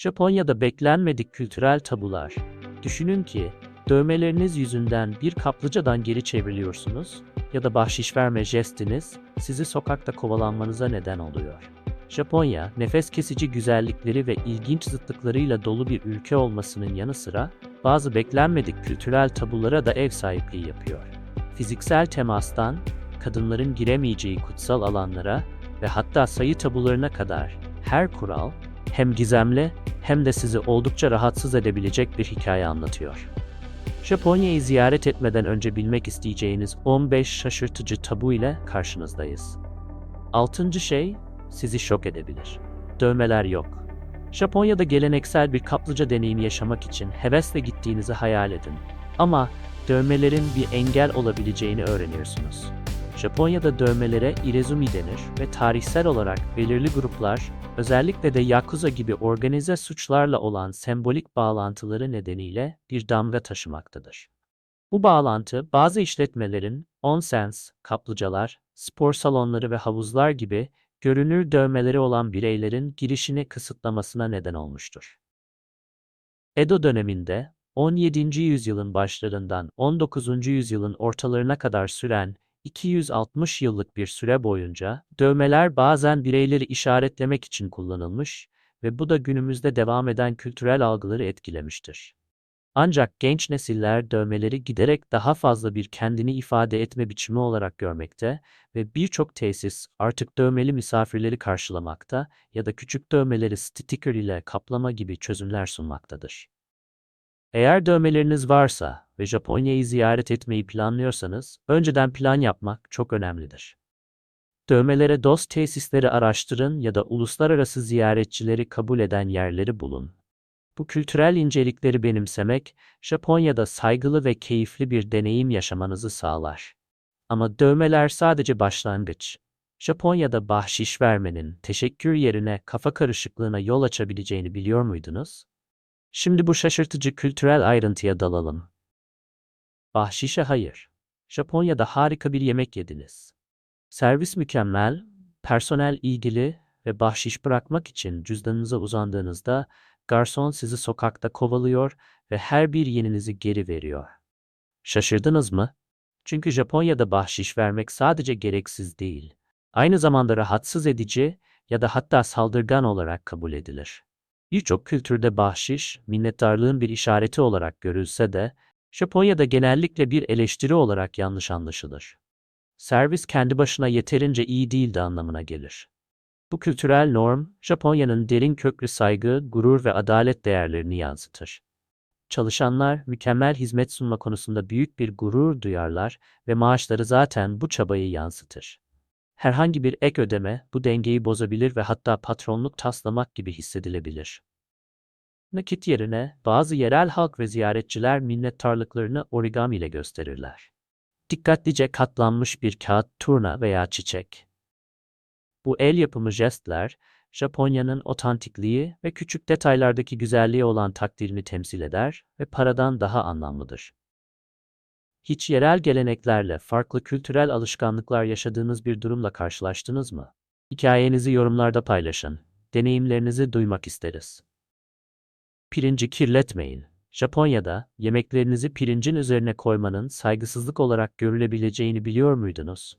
Japonya'da beklenmedik kültürel tabular. Düşünün ki dövmeleriniz yüzünden bir kaplıcadan geri çevriliyorsunuz ya da bahşiş verme jestiniz sizi sokakta kovalanmanıza neden oluyor. Japonya, nefes kesici güzellikleri ve ilginç zıtlıklarıyla dolu bir ülke olmasının yanı sıra bazı beklenmedik kültürel tabulara da ev sahipliği yapıyor. Fiziksel temastan, kadınların giremeyeceği kutsal alanlara ve hatta sayı tabularına kadar her kural hem gizemli hem de sizi oldukça rahatsız edebilecek bir hikaye anlatıyor. Japonya'yı ziyaret etmeden önce bilmek isteyeceğiniz 15 şaşırtıcı tabu ile karşınızdayız. Altıncı şey sizi şok edebilir. Dövmeler yok. Japonya'da geleneksel bir kaplıca deneyimi yaşamak için hevesle gittiğinizi hayal edin. Ama dövmelerin bir engel olabileceğini öğreniyorsunuz. Japonya'da dövmelere irezumi denir ve tarihsel olarak belirli gruplar, özellikle de Yakuza gibi organize suçlarla olan sembolik bağlantıları nedeniyle bir damga taşımaktadır. Bu bağlantı bazı işletmelerin onsens, kaplıcalar, spor salonları ve havuzlar gibi görünür dövmeleri olan bireylerin girişini kısıtlamasına neden olmuştur. Edo döneminde 17. yüzyılın başlarından 19. yüzyılın ortalarına kadar süren 260 yıllık bir süre boyunca dövmeler bazen bireyleri işaretlemek için kullanılmış ve bu da günümüzde devam eden kültürel algıları etkilemiştir. Ancak genç nesiller dövmeleri giderek daha fazla bir kendini ifade etme biçimi olarak görmekte ve birçok tesis artık dövmeli misafirleri karşılamakta ya da küçük dövmeleri sticker ile kaplama gibi çözümler sunmaktadır. Eğer dövmeleriniz varsa ve Japonya'yı ziyaret etmeyi planlıyorsanız, önceden plan yapmak çok önemlidir. Dövmelere dost tesisleri araştırın ya da uluslararası ziyaretçileri kabul eden yerleri bulun. Bu kültürel incelikleri benimsemek, Japonya'da saygılı ve keyifli bir deneyim yaşamanızı sağlar. Ama dövmeler sadece başlangıç. Japonya'da bahşiş vermenin teşekkür yerine kafa karışıklığına yol açabileceğini biliyor muydunuz? Şimdi bu şaşırtıcı kültürel ayrıntıya dalalım. Bahşişe hayır. Japonya'da harika bir yemek yediniz. Servis mükemmel, personel ilgili ve bahşiş bırakmak için cüzdanınıza uzandığınızda garson sizi sokakta kovalıyor ve her bir yeninizi geri veriyor. Şaşırdınız mı? Çünkü Japonya'da bahşiş vermek sadece gereksiz değil, aynı zamanda rahatsız edici ya da hatta saldırgan olarak kabul edilir. Birçok kültürde bahşiş, minnettarlığın bir işareti olarak görülse de, Japonya'da genellikle bir eleştiri olarak yanlış anlaşılır. Servis kendi başına yeterince iyi değildi anlamına gelir. Bu kültürel norm, Japonya'nın derin köklü saygı, gurur ve adalet değerlerini yansıtır. Çalışanlar mükemmel hizmet sunma konusunda büyük bir gurur duyarlar ve maaşları zaten bu çabayı yansıtır. Herhangi bir ek ödeme bu dengeyi bozabilir ve hatta patronluk taslamak gibi hissedilebilir. Nakit yerine bazı yerel halk ve ziyaretçiler minnettarlıklarını origami ile gösterirler. Dikkatlice katlanmış bir kağıt, turna veya çiçek. Bu el yapımı jestler, Japonya'nın otantikliği ve küçük detaylardaki güzelliği olan takdirini temsil eder ve paradan daha anlamlıdır. Hiç yerel geleneklerle farklı kültürel alışkanlıklar yaşadığınız bir durumla karşılaştınız mı? Hikayenizi yorumlarda paylaşın. Deneyimlerinizi duymak isteriz. Pirinci kirletmeyin. Japonya'da yemeklerinizi pirincin üzerine koymanın saygısızlık olarak görülebileceğini biliyor muydunuz?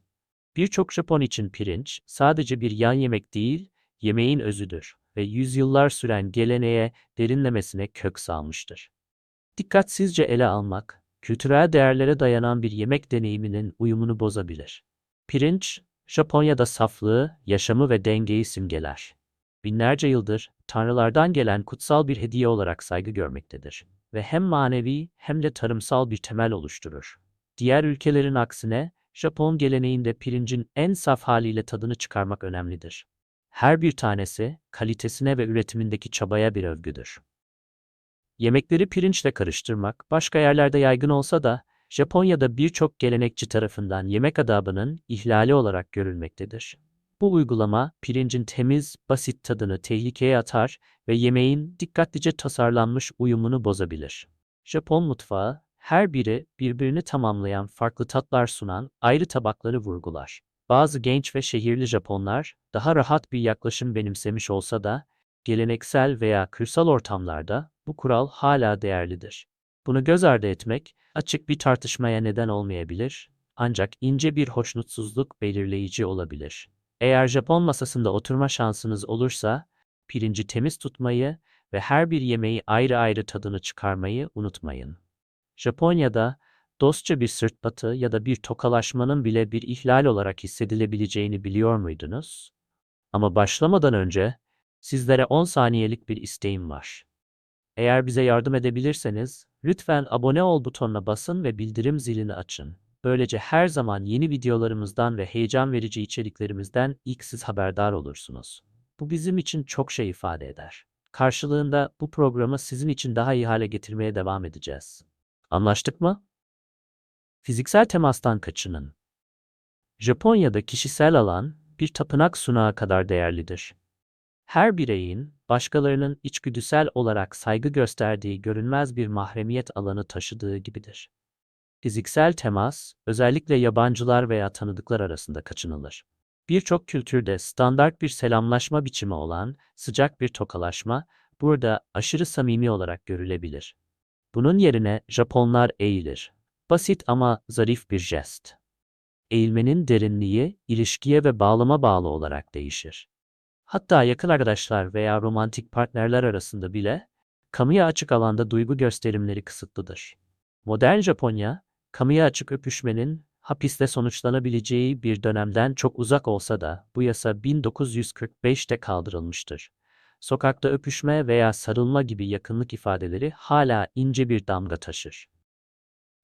Birçok Japon için pirinç sadece bir yan yemek değil, yemeğin özüdür ve yüzyıllar süren geleneğe derinlemesine kök salmıştır. Dikkatsizce ele almak, kültürel değerlere dayanan bir yemek deneyiminin uyumunu bozabilir. Pirinç, Japonya'da saflığı, yaşamı ve dengeyi simgeler. Binlerce yıldır tanrılardan gelen kutsal bir hediye olarak saygı görmektedir ve hem manevi hem de tarımsal bir temel oluşturur. Diğer ülkelerin aksine Japon geleneğinde pirincin en saf haliyle tadını çıkarmak önemlidir. Her bir tanesi kalitesine ve üretimindeki çabaya bir övgüdür. Yemekleri pirinçle karıştırmak başka yerlerde yaygın olsa da Japonya'da birçok gelenekçi tarafından yemek adabının ihlali olarak görülmektedir. Bu uygulama pirincin temiz, basit tadını tehlikeye atar ve yemeğin dikkatlice tasarlanmış uyumunu bozabilir. Japon mutfağı her biri birbirini tamamlayan farklı tatlar sunan ayrı tabakları vurgular. Bazı genç ve şehirli Japonlar daha rahat bir yaklaşım benimsemiş olsa da Geleneksel veya kırsal ortamlarda bu kural hala değerlidir. Bunu göz ardı etmek açık bir tartışmaya neden olmayabilir, ancak ince bir hoşnutsuzluk belirleyici olabilir. Eğer Japon masasında oturma şansınız olursa, pirinci temiz tutmayı ve her bir yemeği ayrı ayrı tadını çıkarmayı unutmayın. Japonya'da dostça bir sırt batı ya da bir tokalaşmanın bile bir ihlal olarak hissedilebileceğini biliyor muydunuz? Ama başlamadan önce sizlere 10 saniyelik bir isteğim var. Eğer bize yardım edebilirseniz, lütfen abone ol butonuna basın ve bildirim zilini açın. Böylece her zaman yeni videolarımızdan ve heyecan verici içeriklerimizden ilk siz haberdar olursunuz. Bu bizim için çok şey ifade eder. Karşılığında bu programı sizin için daha iyi hale getirmeye devam edeceğiz. Anlaştık mı? Fiziksel temastan kaçının. Japonya'da kişisel alan bir tapınak sunağı kadar değerlidir. Her bireyin başkalarının içgüdüsel olarak saygı gösterdiği görünmez bir mahremiyet alanı taşıdığı gibidir. Fiziksel temas, özellikle yabancılar veya tanıdıklar arasında kaçınılır. Birçok kültürde standart bir selamlaşma biçimi olan sıcak bir tokalaşma burada aşırı samimi olarak görülebilir. Bunun yerine Japonlar eğilir. Basit ama zarif bir jest. Eğilmenin derinliği ilişkiye ve bağlama bağlı olarak değişir. Hatta yakın arkadaşlar veya romantik partnerler arasında bile kamuya açık alanda duygu gösterimleri kısıtlıdır. Modern Japonya, kamuya açık öpüşmenin hapiste sonuçlanabileceği bir dönemden çok uzak olsa da bu yasa 1945'te kaldırılmıştır. Sokakta öpüşme veya sarılma gibi yakınlık ifadeleri hala ince bir damga taşır.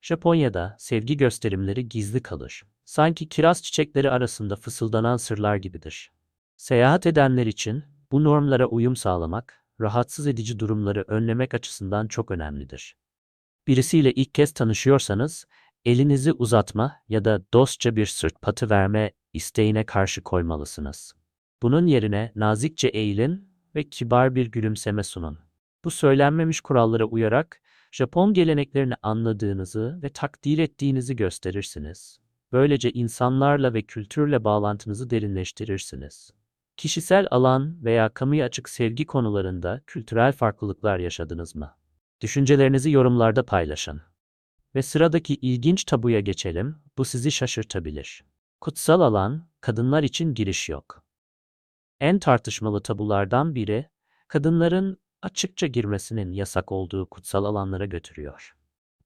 Japonya'da sevgi gösterimleri gizli kalır. Sanki kiraz çiçekleri arasında fısıldanan sırlar gibidir. Seyahat edenler için bu normlara uyum sağlamak, rahatsız edici durumları önlemek açısından çok önemlidir. Birisiyle ilk kez tanışıyorsanız, elinizi uzatma ya da dostça bir sırt patı verme isteğine karşı koymalısınız. Bunun yerine nazikçe eğilin ve kibar bir gülümseme sunun. Bu söylenmemiş kurallara uyarak Japon geleneklerini anladığınızı ve takdir ettiğinizi gösterirsiniz. Böylece insanlarla ve kültürle bağlantınızı derinleştirirsiniz. Kişisel alan veya kamuya açık sevgi konularında kültürel farklılıklar yaşadınız mı? Düşüncelerinizi yorumlarda paylaşın. Ve sıradaki ilginç tabuya geçelim. Bu sizi şaşırtabilir. Kutsal alan, kadınlar için giriş yok. En tartışmalı tabulardan biri, kadınların açıkça girmesinin yasak olduğu kutsal alanlara götürüyor.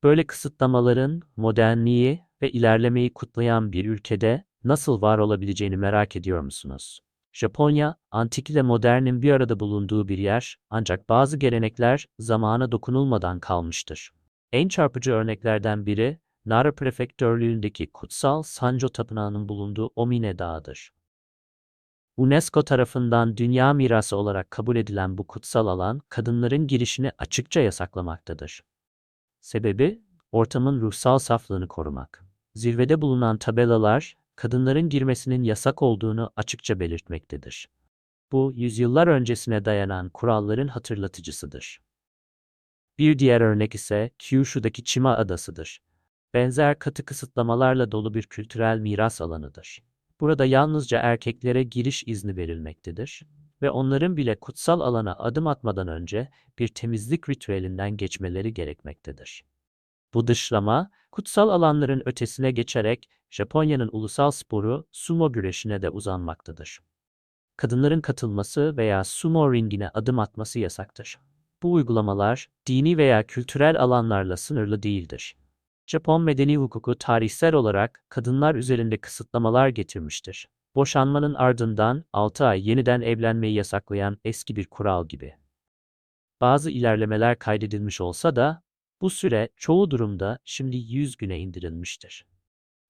Böyle kısıtlamaların modernliği ve ilerlemeyi kutlayan bir ülkede nasıl var olabileceğini merak ediyor musunuz? Japonya, antik ile modernin bir arada bulunduğu bir yer, ancak bazı gelenekler zamana dokunulmadan kalmıştır. En çarpıcı örneklerden biri, Nara Prefektörlüğündeki kutsal Sanjo Tapınağı'nın bulunduğu Omine Dağı'dır. UNESCO tarafından dünya mirası olarak kabul edilen bu kutsal alan, kadınların girişini açıkça yasaklamaktadır. Sebebi, ortamın ruhsal saflığını korumak. Zirvede bulunan tabelalar, kadınların girmesinin yasak olduğunu açıkça belirtmektedir. Bu, yüzyıllar öncesine dayanan kuralların hatırlatıcısıdır. Bir diğer örnek ise Kyushu'daki Chima Adası'dır. Benzer katı kısıtlamalarla dolu bir kültürel miras alanıdır. Burada yalnızca erkeklere giriş izni verilmektedir ve onların bile kutsal alana adım atmadan önce bir temizlik ritüelinden geçmeleri gerekmektedir. Bu dışlama, kutsal alanların ötesine geçerek Japonya'nın ulusal sporu sumo güreşine de uzanmaktadır. Kadınların katılması veya sumo ringine adım atması yasaktır. Bu uygulamalar dini veya kültürel alanlarla sınırlı değildir. Japon medeni hukuku tarihsel olarak kadınlar üzerinde kısıtlamalar getirmiştir. Boşanmanın ardından 6 ay yeniden evlenmeyi yasaklayan eski bir kural gibi. Bazı ilerlemeler kaydedilmiş olsa da bu süre çoğu durumda şimdi 100 güne indirilmiştir.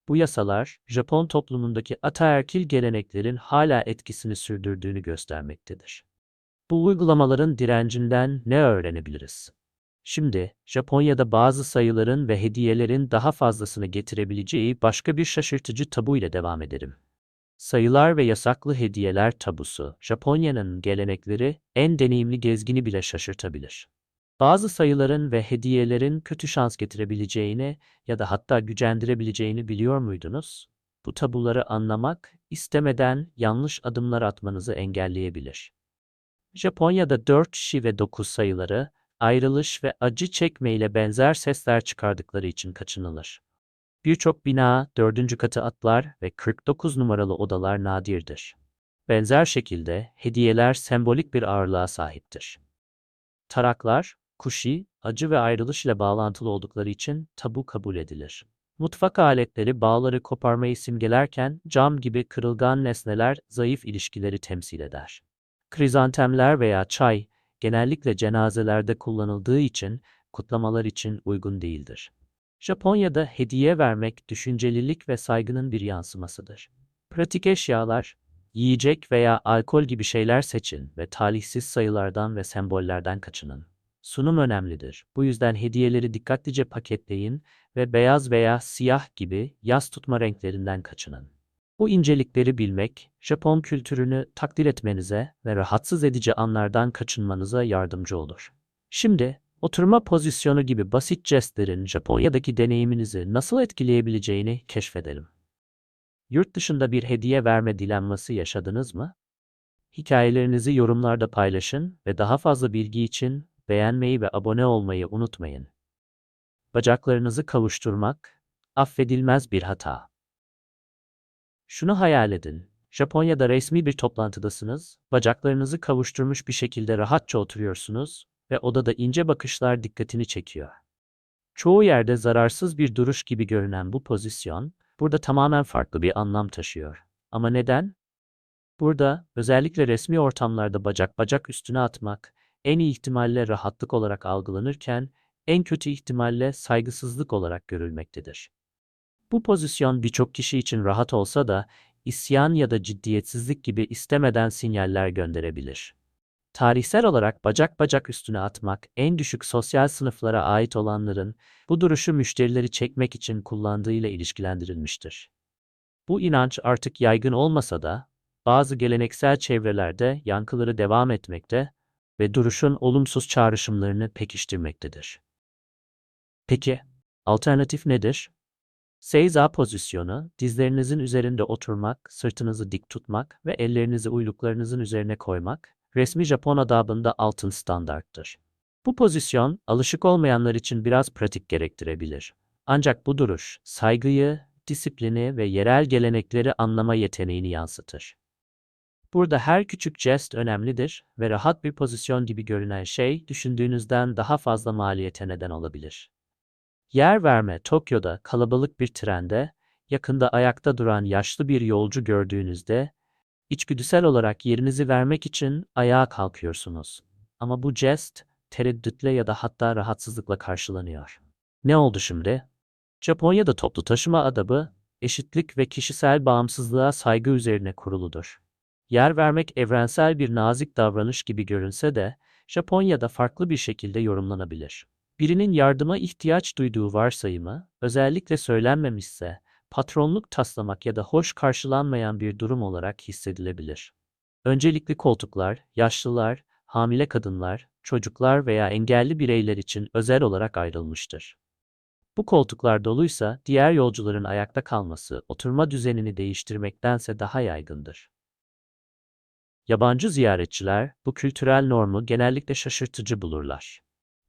Bu yasalar Japon toplumundaki ataerkil geleneklerin hala etkisini sürdürdüğünü göstermektedir. Bu uygulamaların direncinden ne öğrenebiliriz? Şimdi Japonya'da bazı sayıların ve hediyelerin daha fazlasını getirebileceği başka bir şaşırtıcı tabu ile devam ederim. Sayılar ve yasaklı hediyeler tabusu, Japonya'nın gelenekleri en deneyimli gezgini bile şaşırtabilir. Bazı sayıların ve hediyelerin kötü şans getirebileceğini ya da hatta gücendirebileceğini biliyor muydunuz? Bu tabuları anlamak, istemeden yanlış adımlar atmanızı engelleyebilir. Japonya'da 4 kişi ve 9 sayıları, ayrılış ve acı çekme ile benzer sesler çıkardıkları için kaçınılır. Birçok bina, dördüncü katı atlar ve 49 numaralı odalar nadirdir. Benzer şekilde hediyeler sembolik bir ağırlığa sahiptir. Taraklar, kuşi, acı ve ayrılış ile bağlantılı oldukları için tabu kabul edilir. Mutfak aletleri bağları koparmayı simgelerken cam gibi kırılgan nesneler zayıf ilişkileri temsil eder. Krizantemler veya çay genellikle cenazelerde kullanıldığı için kutlamalar için uygun değildir. Japonya'da hediye vermek düşüncelilik ve saygının bir yansımasıdır. Pratik eşyalar, yiyecek veya alkol gibi şeyler seçin ve talihsiz sayılardan ve sembollerden kaçının. Sunum önemlidir. Bu yüzden hediyeleri dikkatlice paketleyin ve beyaz veya siyah gibi yaz tutma renklerinden kaçının. Bu incelikleri bilmek, Japon kültürünü takdir etmenize ve rahatsız edici anlardan kaçınmanıza yardımcı olur. Şimdi, oturma pozisyonu gibi basit jestlerin Japonya'daki deneyiminizi nasıl etkileyebileceğini keşfedelim. Yurt dışında bir hediye verme dilenması yaşadınız mı? Hikayelerinizi yorumlarda paylaşın ve daha fazla bilgi için beğenmeyi ve abone olmayı unutmayın. Bacaklarınızı kavuşturmak affedilmez bir hata. Şunu hayal edin. Japonya'da resmi bir toplantıdasınız, bacaklarınızı kavuşturmuş bir şekilde rahatça oturuyorsunuz ve odada ince bakışlar dikkatini çekiyor. Çoğu yerde zararsız bir duruş gibi görünen bu pozisyon, burada tamamen farklı bir anlam taşıyor. Ama neden? Burada, özellikle resmi ortamlarda bacak bacak üstüne atmak, en iyi ihtimalle rahatlık olarak algılanırken, en kötü ihtimalle saygısızlık olarak görülmektedir. Bu pozisyon birçok kişi için rahat olsa da isyan ya da ciddiyetsizlik gibi istemeden sinyaller gönderebilir. Tarihsel olarak bacak bacak üstüne atmak en düşük sosyal sınıflara ait olanların bu duruşu müşterileri çekmek için kullandığıyla ilişkilendirilmiştir. Bu inanç artık yaygın olmasa da bazı geleneksel çevrelerde yankıları devam etmekte ve duruşun olumsuz çağrışımlarını pekiştirmektedir. Peki, alternatif nedir? Seiza pozisyonu, dizlerinizin üzerinde oturmak, sırtınızı dik tutmak ve ellerinizi uyluklarınızın üzerine koymak, resmi Japon adabında altın standarttır. Bu pozisyon, alışık olmayanlar için biraz pratik gerektirebilir. Ancak bu duruş, saygıyı, disiplini ve yerel gelenekleri anlama yeteneğini yansıtır. Burada her küçük jest önemlidir ve rahat bir pozisyon gibi görünen şey düşündüğünüzden daha fazla maliyete neden olabilir. Yer verme Tokyo'da kalabalık bir trende, yakında ayakta duran yaşlı bir yolcu gördüğünüzde, içgüdüsel olarak yerinizi vermek için ayağa kalkıyorsunuz. Ama bu jest, tereddütle ya da hatta rahatsızlıkla karşılanıyor. Ne oldu şimdi? Japonya'da toplu taşıma adabı, eşitlik ve kişisel bağımsızlığa saygı üzerine kuruludur. Yer vermek evrensel bir nazik davranış gibi görünse de, Japonya'da farklı bir şekilde yorumlanabilir. Birinin yardıma ihtiyaç duyduğu varsayımı, özellikle söylenmemişse, patronluk taslamak ya da hoş karşılanmayan bir durum olarak hissedilebilir. Öncelikli koltuklar, yaşlılar, hamile kadınlar, çocuklar veya engelli bireyler için özel olarak ayrılmıştır. Bu koltuklar doluysa diğer yolcuların ayakta kalması oturma düzenini değiştirmektense daha yaygındır. Yabancı ziyaretçiler bu kültürel normu genellikle şaşırtıcı bulurlar.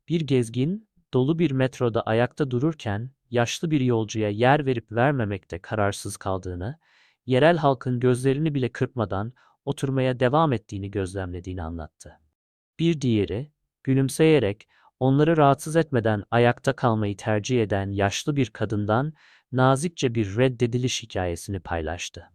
Bir gezgin, dolu bir metroda ayakta dururken yaşlı bir yolcuya yer verip vermemekte kararsız kaldığını, yerel halkın gözlerini bile kırpmadan oturmaya devam ettiğini gözlemlediğini anlattı. Bir diğeri, gülümseyerek onları rahatsız etmeden ayakta kalmayı tercih eden yaşlı bir kadından nazikçe bir reddediliş hikayesini paylaştı.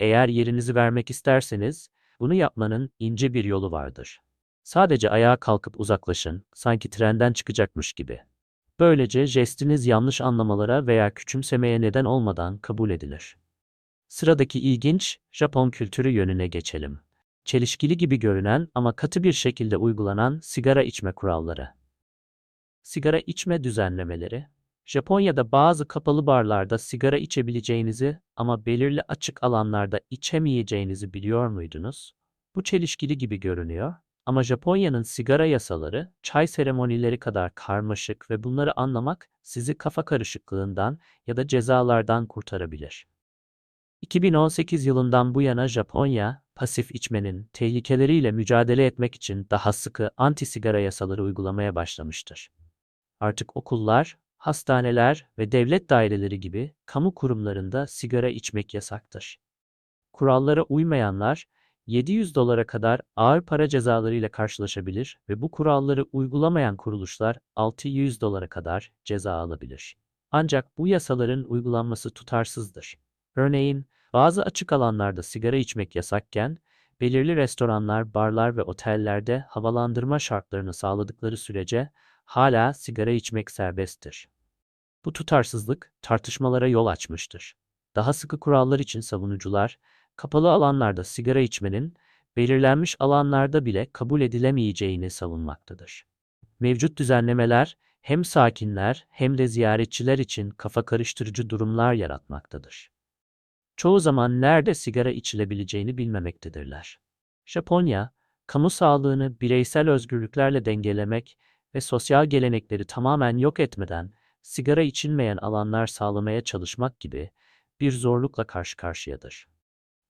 Eğer yerinizi vermek isterseniz, bunu yapmanın ince bir yolu vardır. Sadece ayağa kalkıp uzaklaşın, sanki trenden çıkacakmış gibi. Böylece jestiniz yanlış anlamalara veya küçümsemeye neden olmadan kabul edilir. Sıradaki ilginç Japon kültürü yönüne geçelim. Çelişkili gibi görünen ama katı bir şekilde uygulanan sigara içme kuralları. Sigara içme düzenlemeleri. Japonya'da bazı kapalı barlarda sigara içebileceğinizi ama belirli açık alanlarda içemeyeceğinizi biliyor muydunuz? Bu çelişkili gibi görünüyor ama Japonya'nın sigara yasaları, çay seremonileri kadar karmaşık ve bunları anlamak sizi kafa karışıklığından ya da cezalardan kurtarabilir. 2018 yılından bu yana Japonya, pasif içmenin tehlikeleriyle mücadele etmek için daha sıkı anti-sigara yasaları uygulamaya başlamıştır. Artık okullar, hastaneler ve devlet daireleri gibi kamu kurumlarında sigara içmek yasaktır. Kurallara uymayanlar 700 dolara kadar ağır para cezalarıyla karşılaşabilir ve bu kuralları uygulamayan kuruluşlar 600 dolara kadar ceza alabilir. Ancak bu yasaların uygulanması tutarsızdır. Örneğin, bazı açık alanlarda sigara içmek yasakken, belirli restoranlar, barlar ve otellerde havalandırma şartlarını sağladıkları sürece hala sigara içmek serbesttir. Bu tutarsızlık tartışmalara yol açmıştır. Daha sıkı kurallar için savunucular, kapalı alanlarda sigara içmenin belirlenmiş alanlarda bile kabul edilemeyeceğini savunmaktadır. Mevcut düzenlemeler hem sakinler hem de ziyaretçiler için kafa karıştırıcı durumlar yaratmaktadır. Çoğu zaman nerede sigara içilebileceğini bilmemektedirler. Japonya, kamu sağlığını bireysel özgürlüklerle dengelemek ve sosyal gelenekleri tamamen yok etmeden sigara içilmeyen alanlar sağlamaya çalışmak gibi bir zorlukla karşı karşıyadır.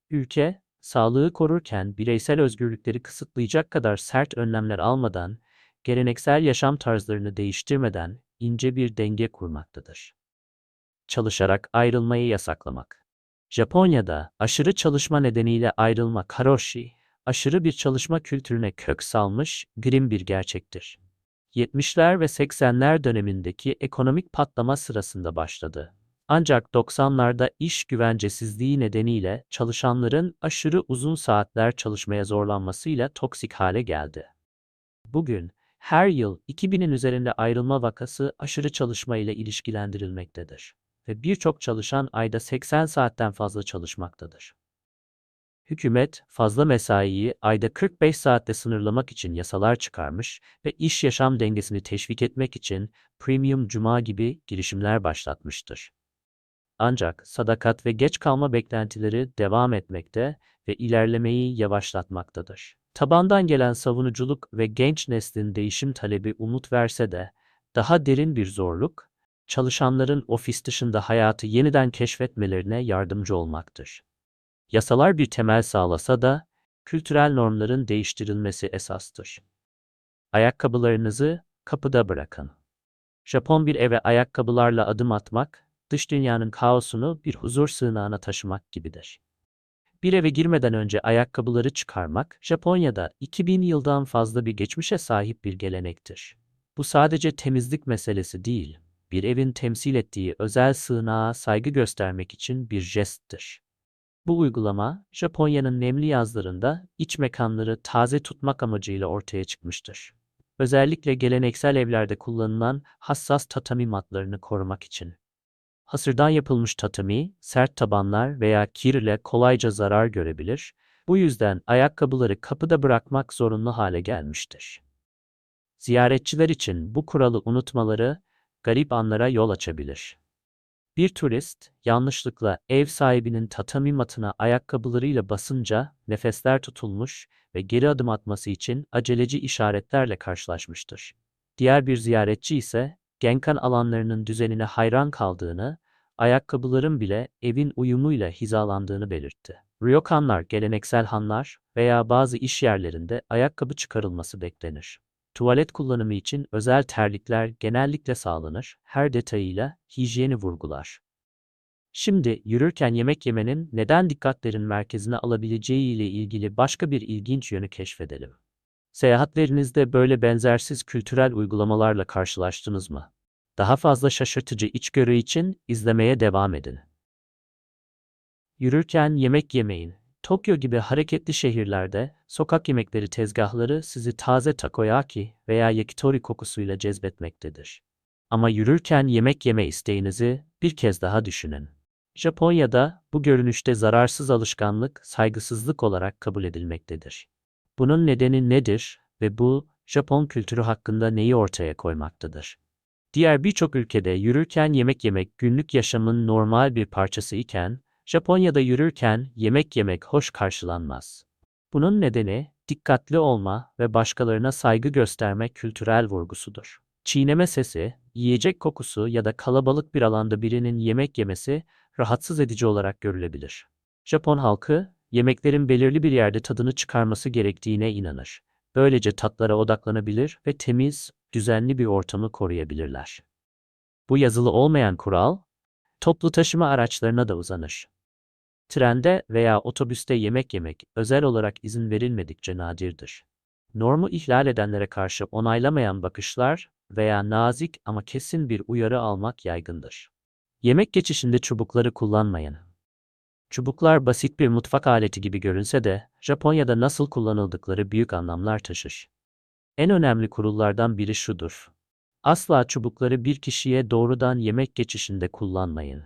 Ülke, sağlığı korurken bireysel özgürlükleri kısıtlayacak kadar sert önlemler almadan, geleneksel yaşam tarzlarını değiştirmeden ince bir denge kurmaktadır. Çalışarak ayrılmayı yasaklamak. Japonya'da aşırı çalışma nedeniyle ayrılma karoshi, aşırı bir çalışma kültürüne kök salmış grim bir gerçektir. 70'ler ve 80'ler dönemindeki ekonomik patlama sırasında başladı. Ancak 90'larda iş güvencesizliği nedeniyle çalışanların aşırı uzun saatler çalışmaya zorlanmasıyla toksik hale geldi. Bugün her yıl 2000'in üzerinde ayrılma vakası aşırı çalışma ile ilişkilendirilmektedir ve birçok çalışan ayda 80 saatten fazla çalışmaktadır. Hükümet fazla mesaiyi ayda 45 saatte sınırlamak için yasalar çıkarmış ve iş yaşam dengesini teşvik etmek için premium cuma gibi girişimler başlatmıştır. Ancak sadakat ve geç kalma beklentileri devam etmekte ve ilerlemeyi yavaşlatmaktadır. Tabandan gelen savunuculuk ve genç neslin değişim talebi umut verse de daha derin bir zorluk, çalışanların ofis dışında hayatı yeniden keşfetmelerine yardımcı olmaktır. Yasalar bir temel sağlasa da kültürel normların değiştirilmesi esastır. Ayakkabılarınızı kapıda bırakın. Japon bir eve ayakkabılarla adım atmak, dış dünyanın kaosunu bir huzur sığınağına taşımak gibidir. Bir eve girmeden önce ayakkabıları çıkarmak, Japonya'da 2000 yıldan fazla bir geçmişe sahip bir gelenektir. Bu sadece temizlik meselesi değil, bir evin temsil ettiği özel sığınağa saygı göstermek için bir jesttir. Bu uygulama, Japonya'nın nemli yazlarında iç mekanları taze tutmak amacıyla ortaya çıkmıştır. Özellikle geleneksel evlerde kullanılan hassas tatami matlarını korumak için. Hasırdan yapılmış tatami, sert tabanlar veya kir ile kolayca zarar görebilir, bu yüzden ayakkabıları kapıda bırakmak zorunlu hale gelmiştir. Ziyaretçiler için bu kuralı unutmaları garip anlara yol açabilir. Bir turist yanlışlıkla ev sahibinin tatami matına ayakkabılarıyla basınca nefesler tutulmuş ve geri adım atması için aceleci işaretlerle karşılaşmıştır. Diğer bir ziyaretçi ise Genkan alanlarının düzenine hayran kaldığını, ayakkabıların bile evin uyumuyla hizalandığını belirtti. Ryokanlar, geleneksel hanlar veya bazı iş yerlerinde ayakkabı çıkarılması beklenir. Tuvalet kullanımı için özel terlikler genellikle sağlanır, her detayıyla hijyeni vurgular. Şimdi yürürken yemek yemenin neden dikkatlerin merkezine alabileceği ile ilgili başka bir ilginç yönü keşfedelim. Seyahatlerinizde böyle benzersiz kültürel uygulamalarla karşılaştınız mı? Daha fazla şaşırtıcı içgörü için izlemeye devam edin. Yürürken yemek yemeyin. Tokyo gibi hareketli şehirlerde sokak yemekleri tezgahları sizi taze takoyaki veya yakitori kokusuyla cezbetmektedir. Ama yürürken yemek yeme isteğinizi bir kez daha düşünün. Japonya'da bu görünüşte zararsız alışkanlık saygısızlık olarak kabul edilmektedir. Bunun nedeni nedir ve bu Japon kültürü hakkında neyi ortaya koymaktadır? Diğer birçok ülkede yürürken yemek yemek günlük yaşamın normal bir parçası iken, Japonya'da yürürken yemek yemek hoş karşılanmaz. Bunun nedeni dikkatli olma ve başkalarına saygı gösterme kültürel vurgusudur. Çiğneme sesi, yiyecek kokusu ya da kalabalık bir alanda birinin yemek yemesi rahatsız edici olarak görülebilir. Japon halkı yemeklerin belirli bir yerde tadını çıkarması gerektiğine inanır. Böylece tatlara odaklanabilir ve temiz, düzenli bir ortamı koruyabilirler. Bu yazılı olmayan kural, toplu taşıma araçlarına da uzanır. Trende veya otobüste yemek yemek özel olarak izin verilmedikçe nadirdir. Normu ihlal edenlere karşı onaylamayan bakışlar veya nazik ama kesin bir uyarı almak yaygındır. Yemek geçişinde çubukları kullanmayın. Çubuklar basit bir mutfak aleti gibi görünse de Japonya'da nasıl kullanıldıkları büyük anlamlar taşır. En önemli kurullardan biri şudur. Asla çubukları bir kişiye doğrudan yemek geçişinde kullanmayın.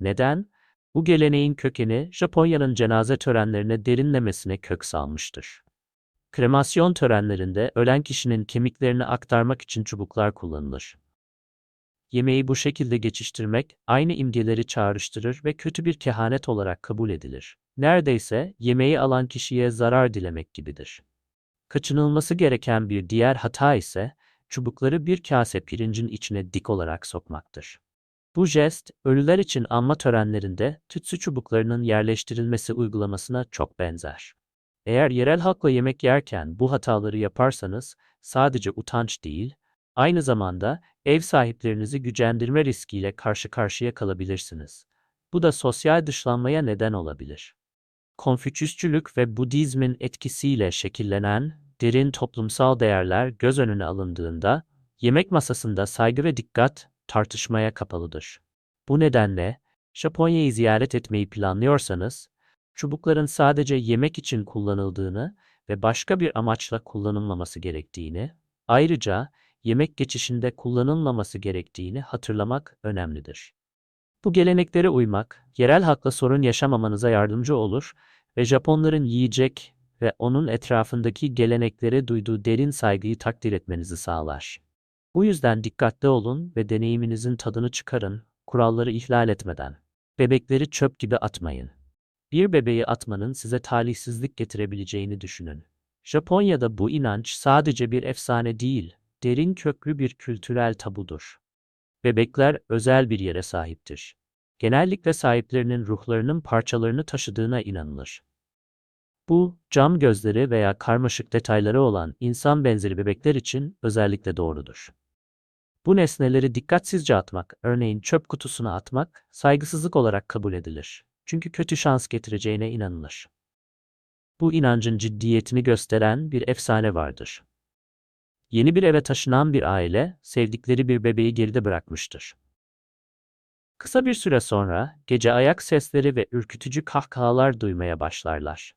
Neden? Bu geleneğin kökeni Japonya'nın cenaze törenlerine derinlemesine kök salmıştır. Kremasyon törenlerinde ölen kişinin kemiklerini aktarmak için çubuklar kullanılır. Yemeği bu şekilde geçiştirmek aynı imgeleri çağrıştırır ve kötü bir kehanet olarak kabul edilir. Neredeyse yemeği alan kişiye zarar dilemek gibidir. Kaçınılması gereken bir diğer hata ise çubukları bir kase pirincin içine dik olarak sokmaktır. Bu jest, ölüler için anma törenlerinde tütsü çubuklarının yerleştirilmesi uygulamasına çok benzer. Eğer yerel halkla yemek yerken bu hataları yaparsanız sadece utanç değil, aynı zamanda ev sahiplerinizi gücendirme riskiyle karşı karşıya kalabilirsiniz. Bu da sosyal dışlanmaya neden olabilir. Konfüçyüsçülük ve Budizmin etkisiyle şekillenen derin toplumsal değerler göz önüne alındığında yemek masasında saygı ve dikkat tartışmaya kapalıdır. Bu nedenle Japonya'yı ziyaret etmeyi planlıyorsanız çubukların sadece yemek için kullanıldığını ve başka bir amaçla kullanılmaması gerektiğini, ayrıca yemek geçişinde kullanılmaması gerektiğini hatırlamak önemlidir. Bu geleneklere uymak, yerel halkla sorun yaşamamanıza yardımcı olur ve Japonların yiyecek ve onun etrafındaki geleneklere duyduğu derin saygıyı takdir etmenizi sağlar. Bu yüzden dikkatli olun ve deneyiminizin tadını çıkarın, kuralları ihlal etmeden. Bebekleri çöp gibi atmayın. Bir bebeği atmanın size talihsizlik getirebileceğini düşünün. Japonya'da bu inanç sadece bir efsane değil, derin köklü bir kültürel tabudur. Bebekler özel bir yere sahiptir. Genellikle sahiplerinin ruhlarının parçalarını taşıdığına inanılır. Bu, cam gözleri veya karmaşık detayları olan insan benzeri bebekler için özellikle doğrudur. Bu nesneleri dikkatsizce atmak, örneğin çöp kutusuna atmak, saygısızlık olarak kabul edilir. Çünkü kötü şans getireceğine inanılır. Bu inancın ciddiyetini gösteren bir efsane vardır. Yeni bir eve taşınan bir aile, sevdikleri bir bebeği geride bırakmıştır. Kısa bir süre sonra gece ayak sesleri ve ürkütücü kahkahalar duymaya başlarlar.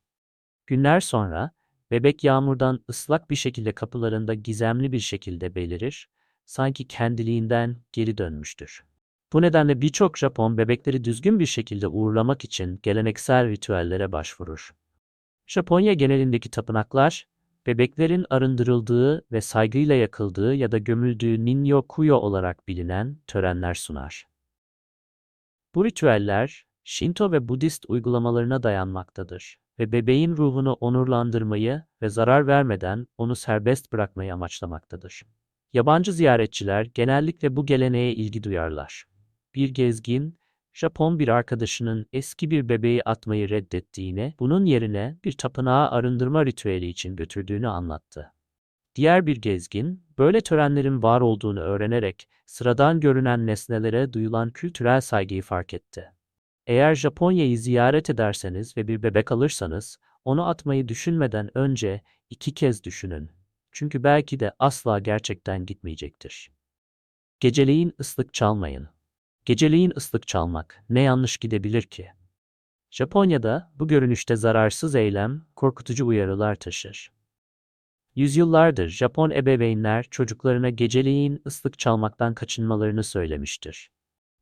Günler sonra bebek yağmurdan ıslak bir şekilde kapılarında gizemli bir şekilde belirir, sanki kendiliğinden geri dönmüştür. Bu nedenle birçok Japon bebekleri düzgün bir şekilde uğurlamak için geleneksel ritüellere başvurur. Japonya genelindeki tapınaklar, bebeklerin arındırıldığı ve saygıyla yakıldığı ya da gömüldüğü Ninyo Kuyo olarak bilinen törenler sunar. Bu ritüeller, Shinto ve Budist uygulamalarına dayanmaktadır ve bebeğin ruhunu onurlandırmayı ve zarar vermeden onu serbest bırakmayı amaçlamaktadır. Yabancı ziyaretçiler genellikle bu geleneğe ilgi duyarlar. Bir gezgin, Japon bir arkadaşının eski bir bebeği atmayı reddettiğini, bunun yerine bir tapınağa arındırma ritüeli için götürdüğünü anlattı. Diğer bir gezgin, böyle törenlerin var olduğunu öğrenerek sıradan görünen nesnelere duyulan kültürel saygıyı fark etti. Eğer Japonya'yı ziyaret ederseniz ve bir bebek alırsanız, onu atmayı düşünmeden önce iki kez düşünün. Çünkü belki de asla gerçekten gitmeyecektir. Geceleyin ıslık çalmayın. Geceleyin ıslık çalmak ne yanlış gidebilir ki? Japonya'da bu görünüşte zararsız eylem korkutucu uyarılar taşır. Yüzyıllardır Japon ebeveynler çocuklarına geceleyin ıslık çalmaktan kaçınmalarını söylemiştir.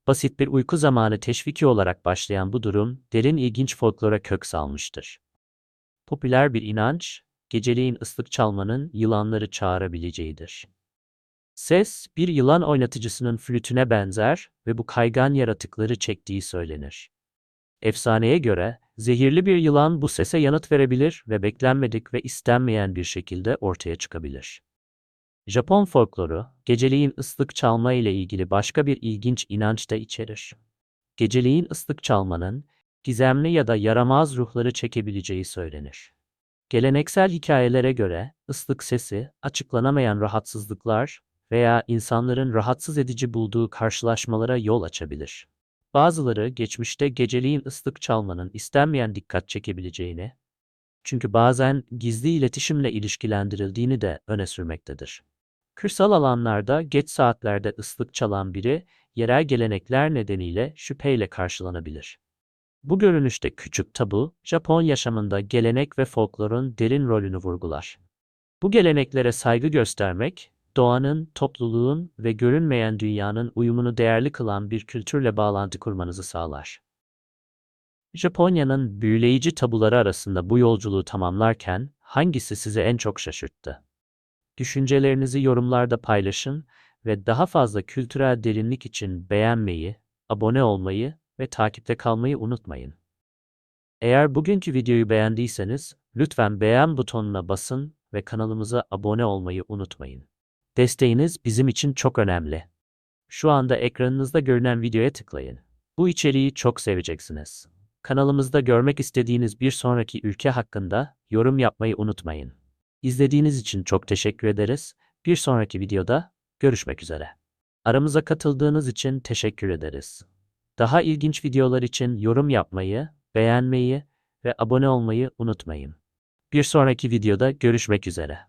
Basit bir uyku zamanı teşviki olarak başlayan bu durum derin ilginç folklora kök salmıştır. Popüler bir inanç, geceleyin ıslık çalmanın yılanları çağırabileceğidir. Ses, bir yılan oynatıcısının flütüne benzer ve bu kaygan yaratıkları çektiği söylenir. Efsaneye göre, zehirli bir yılan bu sese yanıt verebilir ve beklenmedik ve istenmeyen bir şekilde ortaya çıkabilir. Japon folkloru, geceliğin ıslık çalma ile ilgili başka bir ilginç inanç da içerir. Geceliğin ıslık çalmanın, gizemli ya da yaramaz ruhları çekebileceği söylenir. Geleneksel hikayelere göre ıslık sesi, açıklanamayan rahatsızlıklar veya insanların rahatsız edici bulduğu karşılaşmalara yol açabilir. Bazıları geçmişte geceliğin ıslık çalmanın istenmeyen dikkat çekebileceğini, çünkü bazen gizli iletişimle ilişkilendirildiğini de öne sürmektedir. Kırsal alanlarda geç saatlerde ıslık çalan biri, yerel gelenekler nedeniyle şüpheyle karşılanabilir. Bu görünüşte küçük tabu, Japon yaşamında gelenek ve folklorun derin rolünü vurgular. Bu geleneklere saygı göstermek, doğanın, topluluğun ve görünmeyen dünyanın uyumunu değerli kılan bir kültürle bağlantı kurmanızı sağlar. Japonya'nın büyüleyici tabuları arasında bu yolculuğu tamamlarken hangisi sizi en çok şaşırttı? Düşüncelerinizi yorumlarda paylaşın ve daha fazla kültürel derinlik için beğenmeyi, abone olmayı ve takipte kalmayı unutmayın. Eğer bugünkü videoyu beğendiyseniz lütfen beğen butonuna basın ve kanalımıza abone olmayı unutmayın. Desteğiniz bizim için çok önemli. Şu anda ekranınızda görünen videoya tıklayın. Bu içeriği çok seveceksiniz. Kanalımızda görmek istediğiniz bir sonraki ülke hakkında yorum yapmayı unutmayın. İzlediğiniz için çok teşekkür ederiz. Bir sonraki videoda görüşmek üzere. Aramıza katıldığınız için teşekkür ederiz. Daha ilginç videolar için yorum yapmayı, beğenmeyi ve abone olmayı unutmayın. Bir sonraki videoda görüşmek üzere.